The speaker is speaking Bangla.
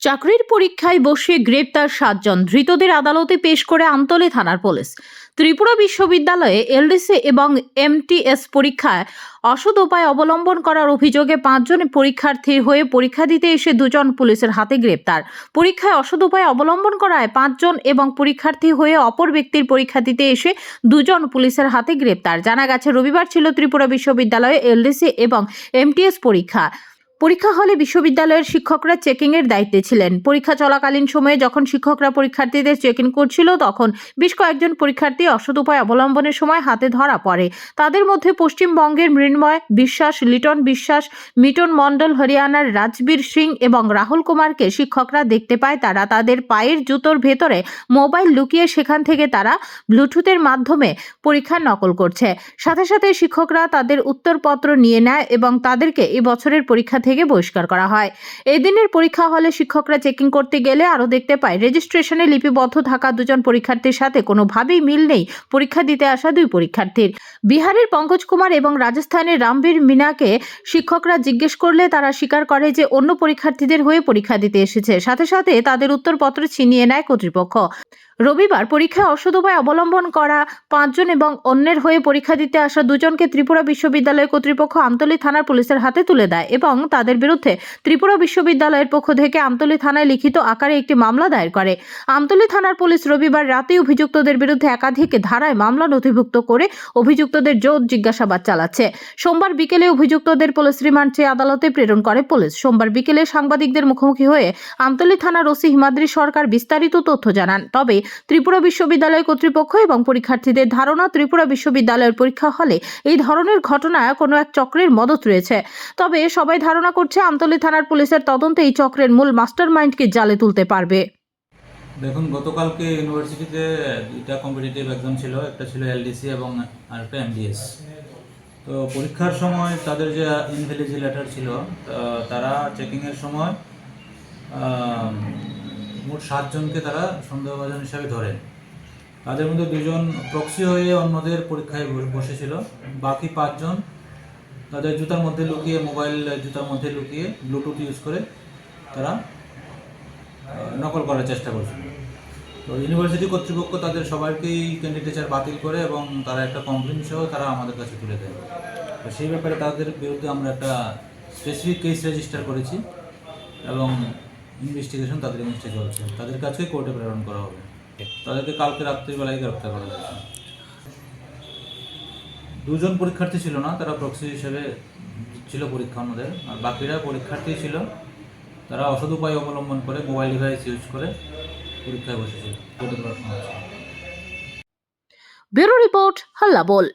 চাকরির পরীক্ষায় বসে গ্রেপ্তার সাতজন ধৃতদের আদালতে পেশ করে আমতলী থানার পুলিশ। ত্রিপুরা বিশ্ববিদ্যালয়ে এলডিসি এবং এমটিএস পরীক্ষায় অসৎ উপায় অবলম্বন করার অভিযোগে পাঁচজন পরীক্ষার্থী হয়ে পরীক্ষা দিতে এসে দুজন পুলিশের হাতে গ্রেপ্তার। পরীক্ষায় অসৎ উপায় অবলম্বন করায় পাঁচজন এবং পরীক্ষার্থী হয়ে অপর ব্যক্তির পরীক্ষা দিতে এসে দুজন পুলিশের হাতে গ্রেপ্তার। জানা গেছে, রবিবার ছিল ত্রিপুরা বিশ্ববিদ্যালয়ে এলডিসি এবং এমটিএস পরীক্ষা। পরীক্ষা হলে বিশ্ববিদ্যালয়ের শিক্ষকরা চেকিং এর দায়িত্বে ছিলেন। পরীক্ষা চলাকালীন সময়ে যখন শিক্ষকরা পরীক্ষার্থীদের চেকিং করছিল, তখন বেশ কয়েকজন পরীক্ষার্থী অসৎ উপায় অবলম্বনের সময় হাতে ধরা পড়ে। তাদের মধ্যে পশ্চিমবঙ্গের মৃন্ময় বিশ্বাস, লিটন বিশ্বাস, মিটন মণ্ডল, হরিয়ানার রাজবীর সিং এবং রাহুল কুমারকে শিক্ষকরা দেখতে পায়। তারা তাদের পায়ের জুতোর ভেতরে মোবাইল লুকিয়ে সেখান থেকে তারা ব্লুটুথের মাধ্যমে পরীক্ষার নকল করছে। সাথে সাথে শিক্ষকরা তাদের উত্তরপত্র নিয়ে নেয় এবং তাদেরকে এই বছরের পরীক্ষা থেকে বহিষ্কার করা হয়। এদিনের পরীক্ষা হলে শিক্ষকরা চেকিং করতে গেলে আরও দেখতে পায় রেজিস্ট্রেশনে লিপিবদ্ধ থাকা দুজন পরীক্ষার্থীর সাথে কোনোভাবেই মিল নেই পরীক্ষা দিতে আসা দুই পরীক্ষার্থীর। বিহারের পঙ্কজ কুমার এবং রাজস্থানের রামবীর মিনাকে শিক্ষকরা জিজ্ঞেস করলে তারা স্বীকার করে যে অন্য পরীক্ষার্থীদের হয়ে পরীক্ষা দিতে এসেছে, সাথে সাথে তাদের উত্তরপত্র ছিনিয়ে নেয় কর্তৃপক্ষ। রবিবার পরীক্ষায় অসৎ উপায় অবলম্বন করা, পাঁচজন এবং অন্যের হয়ে পরীক্ষা দিতে আসা দুজনকে ত্রিপুরা বিশ্ববিদ্যালয় কর্তৃপক্ষ আমতলী থানার পুলিশের হাতে তুলে দেয় এবং তাদের বিরুদ্ধে ত্রিপুরা বিশ্ববিদ্যালয়ের পক্ষ থেকে আমতলী থানায় লিখিত আকারে একটি মামলা দায়ের করে। আমতলী থানার পুলিশ রবিবার রাতে অভিযুক্তদের বিরুদ্ধে একাধিক ধারায় মামলা নথিভুক্ত করে অভিযুক্তদের জোর জিজ্ঞাসাবাদ চালাচ্ছে। সোমবার বিকেলে অভিযুক্তদের পুলিশ রিমান্ড চেয়ে আদালতে প্রেরণ করে পুলিশ। সোমবার বিকেলে সাংবাদিকদের মুখোমুখি হয়ে আমতলী থানার ওসি হিমাদ্রি সরকার বিস্তারিত তথ্য জানান। তবে ত্রিপুরা বিশ্ববিদ্যালয় কর্তৃপক্ষ এবং পরীক্ষার্থীদের ধারণা, ত্রিপুরা বিশ্ববিদ্যালয়ের পরীক্ষা হলে এই ধরনের ঘটনায় কোনো এক চক্রের মদত রয়েছে। তবে সবাই ধারণা করছে, আমতলী থানার পুলিশের তদন্তে এই চক্রের মূল মাস্টারমাইন্ডকে জালে তুলতে পারবে। দেখুন, গতকালকে ইউনিভার্সিটিতে দুইটা কম্পিটিটিভ এক্সাম ছিল, একটা ছিল এলডিসি এবং আরেকটা এমডিএস তো পরীক্ষার সময় তাদের যে ইনভ্যালিজি লেটার ছিল তারা চেকিংয়ের সময় সাতজনকে তারা সন্দেহভাজন হিসাবে ধরে তাদের মধ্যে দুজন প্রক্সি হয়ে অন্যদের পরীক্ষায় বসেছিল। বাকি পাঁচজন তাদের জুতার মধ্যে লুকিয়ে মোবাইল জুতার মধ্যে লুকিয়ে ব্লুটুথ ইউজ করে তারা নকল করার চেষ্টা করছিল। তো ইউনিভার্সিটি কর্তৃপক্ষ তাদের সবাইকেই ক্যান্ডিডেচার বাতিল করে এবং তারা একটা কমপ্লেন সহ তারা আমাদের কাছে তুলে দেয়। তো সেই ব্যাপারে তাদের বিরুদ্ধে আমরা একটা স্পেসিফিক কেস রেজিস্টার করেছি এবং ইনভেস্টিগেশন তাদের ইনভেস্টে চলছে। তাদের কাছে কোর্টে প্রেরণ করা হবে। তাদেরকে কালকে রাত্রিবেলায় গ্রেপ্তার করা হয়েছে। দুজন পরীক্ষার্থী ছিল না, তারা প্রক্সি হিসেবে ছিল পরীক্ষা আমাদের আর বাকিরা পরীক্ষার্থী ছিল। তারা অসৎ উপায় অবলম্বন করে মোবাইল ডিভাইস ইউজ করে পরীক্ষায় বসেছিল। ব্যুরো রিপোর্ট হাল্লা বল।